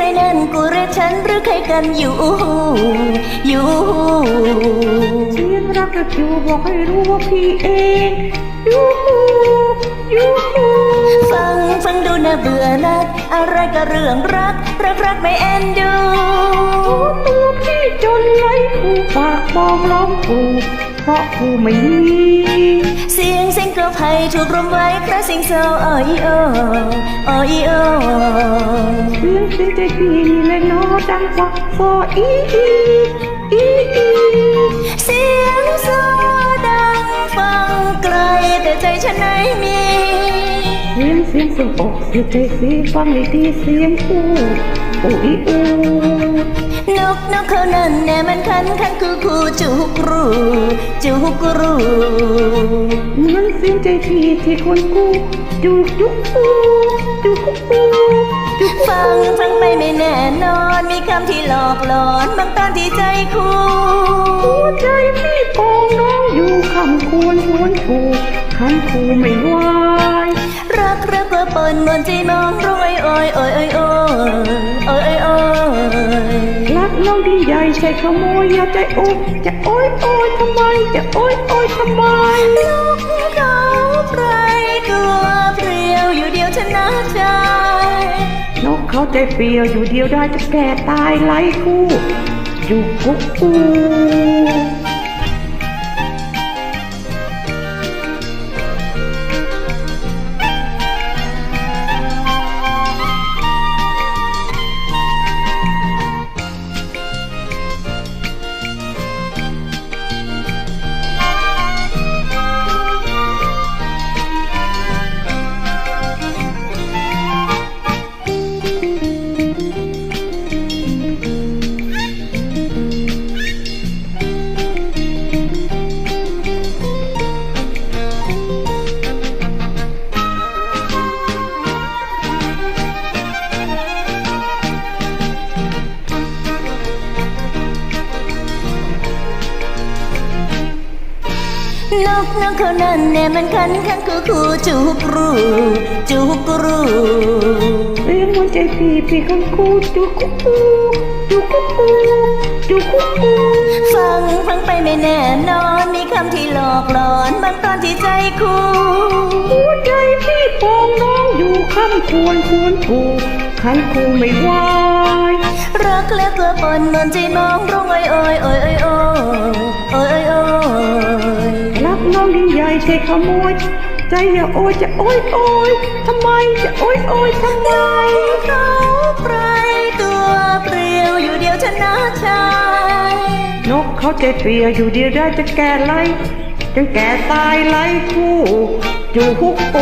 รนั้นกูเรียกฉันหรือใครกันอยู่ อยู่เสียงรักจะอยู่บอกให้รู้ว่าพี่เองอยูฮูยูฮูฟังฟังดูน่าเบื่อนัก อะไรก็เรื่องรัก รักรักไม่เอ็นดูตัวพี่จนไหลคู่ปากบอกร้องกูเพราะกูไม่มี เสียงเสียงกระไผ่ถูกรวมไว้คราสิงเศร้าอ้อยโออ้อยโอเสียงเสียงใจพี่นี่แหละเนอดังกว่าฟออีอีอีอีเสียงโซดังฟังไกลแต่ใจฉันไหนมีเสียงเสียงสุดอกเสียงใจเสียงฟังเลยดีเสียงอู้อู้อีอู้น กนกเขานั้นแน่มันคันคันคูคูจุกรูจุกรูเหมือนเสียงใจพี่ที่คนกูจุกจุกอู้จุกอู้จุกฟังฟังไปไม่แน่นอนมีคำที่หลอกหลอนบางตอนที่ใจคูหัวใจพี่ปองน้องอยู่คำควรหวนถูกคันคูไม่ไหวรักรักกว่าปนมนใจมองรวยโอ ใหญ่ใช่ขโมยอย่าใจโอยจะโอยโอยทำไม จะโอยโอยทำไมนกเขาใครตัวเปรียวอยู่เดียวชนะใจนกเขาใจเปรียวอยู่เดียวได้จะแก่ตายไร้คู่ อยู่กุ๊กกู นกนกเขานั้นแน่มันคันคันคูคูจุกรูจุกรูเสียงหัวใจพี่พี่คนกูจุกกุ๊กกูจุกกุ๊กกูจุกรูฟังฟังไปไม่แน่นอนมีคำที่หลอกหลอนบางตอนที่ใจคูหัวใจพี่ปองน้องอยู่คำควรควรถูกคันคูไม่ไหวรักและตัวปนมนใจมองรวยโอยโอยโอยโอยโอยโอยโอย ยิ่งใหญ่ใช่ขโมย ใจอย่าโอยจะโอยโอยทำไมจะโอยโอยทำไมเขาไพรตัวเปรียวอยู่เดียวชนะชายนกเขาใจเปรียวอยู่เดียวได้จะแก่ไรจะแก่ตายไรคู่อยู่ฮุกโอ